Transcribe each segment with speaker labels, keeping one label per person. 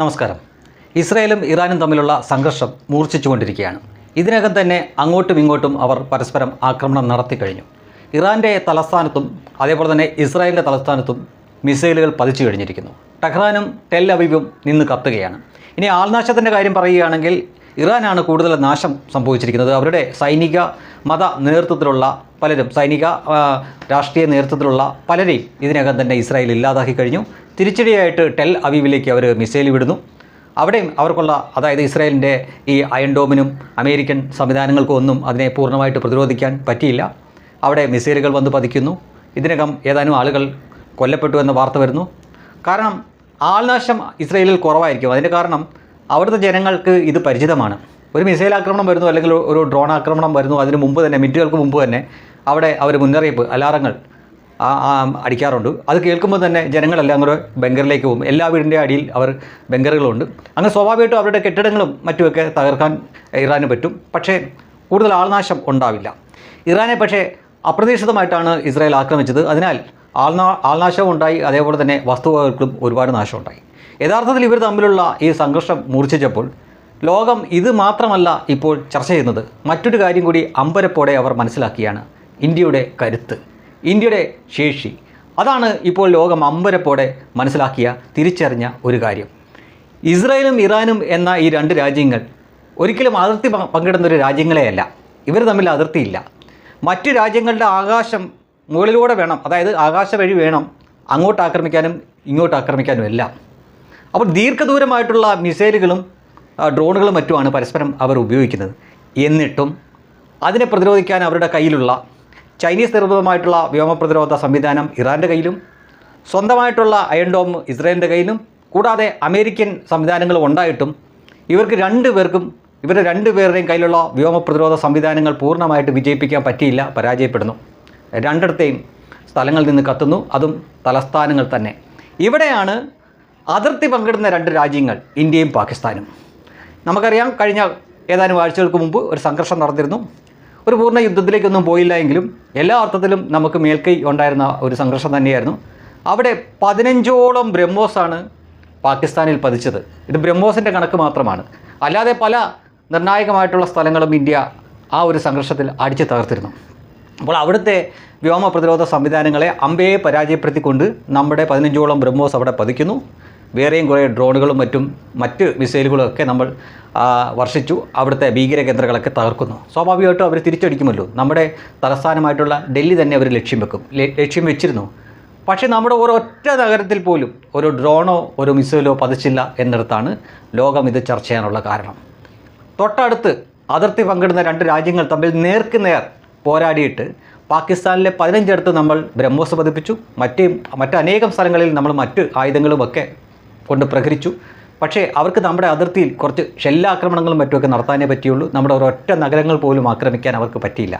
Speaker 1: നമസ്കാരം. ഇസ്രയേലും ഇറാനും തമ്മിലുള്ള സംഘർഷം മൂർച്ഛിച്ചുകൊണ്ടിരിക്കുകയാണ്. ഇതിനകം തന്നെ അങ്ങോട്ടും ഇങ്ങോട്ടും അവർ പരസ്പരം ആക്രമണം നടത്തി കഴിഞ്ഞു. ഇറാന്റെ തലസ്ഥാനത്തും അതേപോലെ തന്നെ ഇസ്രായേലിന്റെ തലസ്ഥാനത്തും മിസൈലുകൾ പതിച്ചു കഴിഞ്ഞിരിക്കുന്നു. ടെഹ്റാനും ടെൽ അവീവും നിന്ന് കത്തുകയാണ്. ഇനി ആൾനാശത്തിന്റെ കാര്യം പറയുകയാണെങ്കിൽ ഇറാനാണ് കൂടുതൽ നാശം സംഭവിച്ചിരിക്കുന്നത്. അവരുടെ സൈനിക മത നേതൃത്വത്തിലുള്ള പലരും സൈനിക രാഷ്ട്രീയ നേതൃത്വത്തിലുള്ള പലരെയും ഇതിനകം തന്നെ ഇസ്രായേൽ ഇല്ലാതാക്കി കഴിഞ്ഞു. തിരിച്ചടിയായിട്ട് ടെൽ അവീവിലേക്ക് അവർ മിസൈൽ വിടുന്നു. അവിടെയും അവർക്കുള്ള അതായത് ഇസ്രായേലിന്റെ ഈ അയൺ ഡോമിനും അമേരിക്കൻ സംവിധാനങ്ങൾക്കും ഒന്നും അതിനെ പൂർണമായിട്ട് പ്രതിരോധിക്കാൻ പറ്റിയില്ല. അവിടെ മിസൈലുകൾ വന്ന് പതിക്കുന്നു. ഇതിനകം ഏതാനും ആളുകൾ കൊല്ലപ്പെട്ടു എന്ന വാർത്ത വരുന്നു. കാരണം ആൾനാശം ഇസ്രായേലിൽ കുറവായിരിക്കും. അതിന്റെ കാരണം അവിടുത്തെ ജനങ്ങൾക്ക് ഇത് പരിചിതമാണ്. ഒരു മിസൈൽ ആക്രമണം വരുന്നു അല്ലെങ്കിൽ ഒരു ഡ്രോൺ ആക്രമണം വരുന്നു അതിന് മുമ്പ് തന്നെ മിനിറ്റുകൾക്ക് മുമ്പ് തന്നെ അവിടെ അവർ മുന്നറിയിപ്പ് അലാറങ്ങൾ അടിക്കാറുണ്ട്. അത് കേൾക്കുമ്പോൾ തന്നെ ജനങ്ങളെല്ലാം കൂടെ ബംഗറിലേക്ക് പോകും. എല്ലാ വീടിന്റെ അടിയിൽ അവർ ബംഗറുകളുണ്ട്. അങ്ങനെ സ്വാഭാവികമായിട്ടും അവരുടെ കെട്ടിടങ്ങളും മറ്റുമൊക്കെ തകർക്കാൻ ഇറാന് പറ്റും. പക്ഷേ കൂടുതൽ ആൾനാശം ഉണ്ടാവില്ല. ഇറാനെ പക്ഷേ അപ്രതീക്ഷിതമായിട്ടാണ് ഇസ്രായേൽ ആക്രമിച്ചത്. അതിനാൽ ആൾനാ ആൾനാശവും ഉണ്ടായി. അതേപോലെ തന്നെ വസ്തുവകൾക്കും ഒരുപാട് നാശമുണ്ടായി യഥാർത്ഥത്തിൽ ഇവർ തമ്മിലുള്ള ഈ സംഘർഷം മൂർച്ഛിച്ചപ്പോൾ ലോകം ഇത് മാത്രമല്ല ഇപ്പോൾ ചർച്ച ചെയ്യുന്നത്. മറ്റൊരു കാര്യം കൂടി അമ്പരപ്പോടെ അവർ മനസ്സിലാക്കിയാണ്. ഇന്ത്യയുടെ കരുത്ത് ഇന്ത്യയുടെ ശേഷി. അതാണ് ഇപ്പോൾ ലോകം അമ്പരപ്പോടെ മനസ്സിലാക്കിയ തിരിച്ചറിഞ്ഞ ഒരു കാര്യം. ഇസ്രായേലും ഇറാനും എന്ന ഈ രണ്ട് രാജ്യങ്ങൾ ഒരിക്കലും അതിർത്തി പങ്കിടുന്ന ഒരു രാജ്യങ്ങളെയല്ല ഇവർ തമ്മിൽ അതിർത്തിയില്ല മറ്റു രാജ്യങ്ങളുടെ ആകാശം മുകളിലൂടെ വേണം അതായത് ആകാശ വഴി വേണം അങ്ങോട്ട് ആക്രമിക്കാനും ഇങ്ങോട്ട് ആക്രമിക്കാനും എല്ലാം. അപ്പോൾ ദീർഘദൂരമായിട്ടുള്ള മിസൈലുകളും ഡ്രോണുകളും മറ്റുമാണ് പരസ്പരം അവർ ഉപയോഗിക്കുന്നത്. എന്നിട്ടും അതിനെ പ്രതിരോധിക്കാൻ അവരുടെ കയ്യിലുള്ള ചൈനീസ് നിർമ്മിതമായിട്ടുള്ള വ്യോമ പ്രതിരോധ സംവിധാനം ഇറാന്റെ കയ്യിലും സ്വന്തമായിട്ടുള്ള അയൺ ഡോം ഇസ്രായേലിന്റെ കയ്യിലും കൂടാതെ അമേരിക്കൻ സംവിധാനങ്ങളും ഉണ്ടായിട്ടും ഇവർക്ക് രണ്ട് പേർക്കും ഇവരുടെ രണ്ട് പേരുടെയും കയ്യിലുള്ള വ്യോമ പ്രതിരോധ സംവിധാനങ്ങൾ പൂർണമായിട്ട് വിജയിപ്പിക്കാൻ പറ്റിയില്ല പരാജയപ്പെടുന്നു. രണ്ടിടത്തെയും സ്ഥലങ്ങളിൽ നിന്ന് കത്തുന്നു അതും തലസ്ഥാനങ്ങൾ തന്നെ. ഇവിടെയാണ് അതിർത്തി പങ്കിടുന്ന രണ്ട് രാജ്യങ്ങൾ ഇന്ത്യയും പാകിസ്ഥാനും. നമുക്കറിയാം കഴിഞ്ഞ ഏതാനും ആഴ്ചകൾക്ക് മുമ്പ് ഒരു സംഘർഷം നടന്നിരുന്നു. ഒരു പൂർണ യുദ്ധത്തിലേക്കൊന്നും പോയില്ല എങ്കിലും എല്ലാ അർത്ഥത്തിലും നമുക്ക് മേൽക്കൈ ഉണ്ടായിരുന്ന ഒരു സംഘർഷം തന്നെയായിരുന്നു. അവിടെ പതിനഞ്ചോളം ബ്രഹ്മോസാണ് പാകിസ്ഥാനിൽ പതിച്ചത്. ഇത് ബ്രഹ്മോസിന്റെ കണക്ക് മാത്രമാണ്. അല്ലാതെ പല നിർണായകമായിട്ടുള്ള സ്ഥലങ്ങളും ഇന്ത്യ ആ ഒരു സംഘർഷത്തിൽ അടിച്ചു തകർത്തിരുന്നു. അപ്പോൾ അവിടുത്തെ വ്യോമ പ്രതിരോധ സംവിധാനങ്ങളെ അമ്പയെ പരാജയപ്പെടുത്തിക്കൊണ്ട് നമ്മുടെ പതിനഞ്ചോളം ബ്രഹ്മോസ് അവിടെ പതിക്കുന്നു. വേറെയും കുറേ ഡ്രോണുകളും മറ്റും മറ്റ് മിസൈലുകളും ഒക്കെ നമ്മൾ വർഷിച്ചു അവിടുത്തെ ഭീകര കേന്ദ്രങ്ങളൊക്കെ തകർക്കുന്നു. സ്വാഭാവികമായിട്ടും അവർ തിരിച്ചടിക്കുമല്ലോ. നമ്മുടെ തലസ്ഥാനമായിട്ടുള്ള ഡൽഹി തന്നെ അവർ ലക്ഷ്യം വെക്കും. ലക്ഷ്യം വെച്ചിരുന്നു. പക്ഷേ നമ്മുടെ ഒരൊറ്റ നഗരത്തിൽ പോലും ഒരു ഡ്രോണോ ഒരു മിസൈലോ പതിച്ചില്ല എന്നിടത്താണ് ലോകം ഇത് ചർച്ച ചെയ്യാനുള്ള കാരണം. തൊട്ടടുത്ത് അതിർത്തി പങ്കിടുന്ന രണ്ട് രാജ്യങ്ങൾ തമ്മിൽ നേർക്ക് നേർ പോരാടിയിട്ട് പാകിസ്ഥാനിലെ പതിനഞ്ചിടത്ത് നമ്മൾ ബ്രഹ്മോസ് പതിപ്പിച്ചു. മറ്റ് മറ്റനേകം സ്ഥലങ്ങളിൽ നമ്മൾ മറ്റ് ആയുധങ്ങളുമൊക്കെ കൊണ്ട് പ്രഹരിച്ചു. പക്ഷേ അവർക്ക് നമ്മുടെ അതിർത്തിയിൽ കുറച്ച് ഷെല്ലാക്രമണങ്ങളും മറ്റുമൊക്കെ നടത്താനേ പറ്റിയുള്ളൂ. നമ്മുടെ ഒരൊറ്റ നഗരങ്ങൾ പോലും ആക്രമിക്കാൻ അവർക്ക് പറ്റിയില്ല.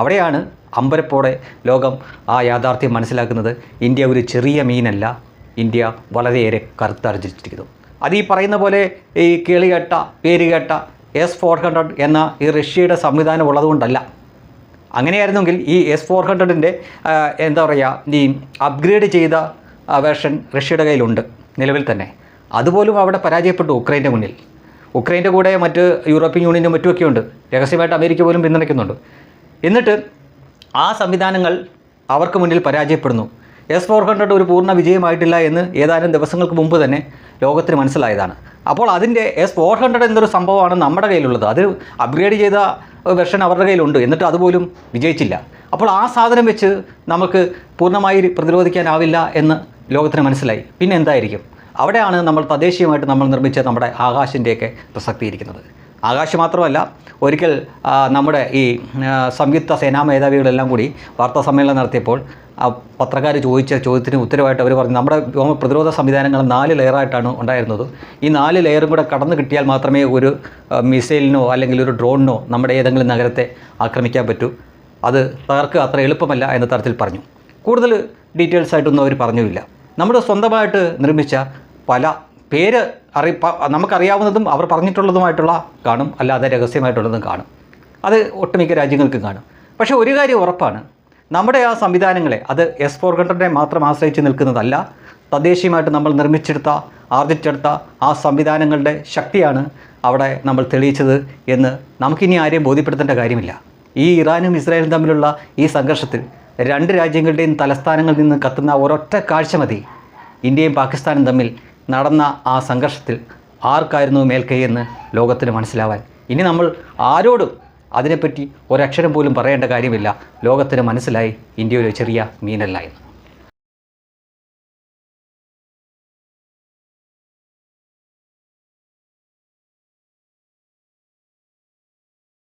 Speaker 1: അവിടെയാണ് അമ്പരപ്പോടെ ലോകം ആ യാഥാർത്ഥ്യം മനസ്സിലാക്കുന്നത്. ഇന്ത്യ ഒരു ചെറിയ മീനല്ല. ഇന്ത്യ വളരെയേറെ കറുത്തർജിച്ചിരിക്കുന്നു അത് പറയുന്ന പോലെ ഈ കേളികേട്ട പേരുകേട്ട എസ് ഫോർ ഹൺഡ്രഡ് എന്ന ഈ റഷ്യയുടെ സംവിധാനം ഉള്ളതുകൊണ്ടല്ല. അങ്ങനെയായിരുന്നെങ്കിൽ ഈ എസ് ഫോർ ഹൺഡ്രഡിന്റെ എന്താ പറയുക ഈ അപ്ഗ്രേഡ് ചെയ്ത വേർഷൻ റഷ്യയുടെ കയ്യിലുണ്ട്. നിലവിൽ തന്നെ. അതുപോലും അവിടെ പരാജയപ്പെട്ടു ഉക്രൈന്റെ മുന്നിൽ. ഉക്രൈന്റെ കൂടെ മറ്റ് യൂറോപ്യൻ യൂണിയനും മറ്റുമൊക്കെ ഉണ്ട് രഹസ്യമായിട്ട് അമേരിക്ക പോലും പിന്തുണയ്ക്കുന്നുണ്ട്. എന്നിട്ട് ആ സംവിധാനങ്ങൾ അവർക്ക് മുന്നിൽ പരാജയപ്പെടുന്നു. എസ് ഫോർ ഹൺഡ്രഡ് ഒരു പൂർണ വിജയമായിട്ടില്ല എന്ന് ഏതാനും ദിവസങ്ങൾക്ക് മുമ്പ് തന്നെ ലോകത്തിന് മനസ്സിലായതാണ്. അപ്പോൾ അതിന്റെ എസ് ഫോർ ഹൺഡ്രഡ് എന്നൊരു സംഭവമാണ് നമ്മുടെ കയ്യിലുള്ളത്. അത് അപ്ഗ്രേഡ് ചെയ്ത വെർഷൻ അവരുടെ കയ്യിലുണ്ട്. എന്നിട്ട് അതുപോലും വിജയിച്ചില്ല. അപ്പോൾ ആ സാധനം വെച്ച് നമുക്ക് പൂർണമായി പ്രതിരോധിക്കാനാവില്ല എന്ന് ലോകത്തിന് മനസ്സിലായി. പിന്നെ എന്തായിരിക്കും? അവിടെയാണ് നമ്മൾ തദ്ദേശീയമായിട്ട് നമ്മൾ നിർമ്മിച്ച നമ്മുടെ ആകാശിന്റെയൊക്കെ പ്രസക്തിയിരിക്കുന്നത്. ആകാശ് മാത്രമല്ല ഒരിക്കൽ നമ്മുടെ ഈ സംയുക്ത സേനാ മേധാവികളെല്ലാം കൂടി വാർത്താ സമ്മേളനം നടത്തിയപ്പോൾ പത്രക്കാർ ചോദിച്ച ചോദ്യത്തിന് ഉത്തരവായിട്ട് അവർ പറഞ്ഞു നമ്മുടെ വ്യോമ പ്രതിരോധ സംവിധാനങ്ങൾ നാല് ലെയറായിട്ടാണ് ഉണ്ടായിരുന്നത്. ഈ നാല് ലെയറും കൂടെ കടന്നു കിട്ടിയാൽ മാത്രമേ ഒരു മിസൈലിനോ അല്ലെങ്കിൽ ഒരു ഡ്രോണിനോ നമ്മുടെ ഏതെങ്കിലും നഗരത്തെ ആക്രമിക്കാൻ പറ്റൂ. അത് തകർക്കുക അത്ര എളുപ്പമല്ല എന്ന തരത്തിൽ പറഞ്ഞു. കൂടുതൽ ഡീറ്റെയിൽസ് ആയിട്ടൊന്നും അവർ പറഞ്ഞില്ല നമ്മുടെ സ്വന്തമായിട്ട് നിർമ്മിച്ച പല പേര് അറി നമുക്കറിയാവുന്നതും അവർ പറഞ്ഞിട്ടുള്ളതുമായിട്ടുള്ള കാണും. അല്ലാതെ രഹസ്യമായിട്ടുള്ളതും കാണും. അത് ഒട്ടുമിക്ക രാജ്യങ്ങൾക്കും കാണും. പക്ഷേ ഒരു കാര്യം ഉറപ്പാണ്. നമ്മുടെ ആ സംവിധാനങ്ങളെ അത് എസ് ഫോർ ഹൺഡ്രഡിനെ മാത്രം ആശ്രയിച്ച് നിൽക്കുന്നതല്ല തദ്ദേശീയമായിട്ട് നമ്മൾ നിർമ്മിച്ചെടുത്ത ആർജിച്ചെടുത്ത ആ സംവിധാനങ്ങളുടെ ശക്തിയാണ് അവിടെ നമ്മൾ തെളിയിച്ചത് എന്ന് നമുക്കിനി ആരെയും ബോധ്യപ്പെടുത്തേണ്ട കാര്യമില്ല. ഈ ഇറാനും ഇസ്രായേലും തമ്മിലുള്ള ഈ സംഘർഷത്തിൽ രണ്ട് രാജ്യങ്ങളുടെയും തലസ്ഥാനങ്ങളിൽ നിന്ന് കത്തുന്ന ഒരൊറ്റ കാഴ്ച മതി. ഇന്ത്യയും പാകിസ്ഥാനും തമ്മിൽ നടന്ന ആ സംഘർഷത്തിൽ ആർക്കായിരുന്നു മേൽക്കൈ എന്ന് ലോകത്തിന് മനസ്സിലാവാൻ? ഇനി നമ്മൾ ആരോടും അതിനെപ്പറ്റി ഒരക്ഷരം പോലും പറയേണ്ട കാര്യമില്ല. ലോകത്തിന് മനസ്സിലായി ഇന്ത്യ ഒരു ചെറിയ മീനല്ല എന്ന്.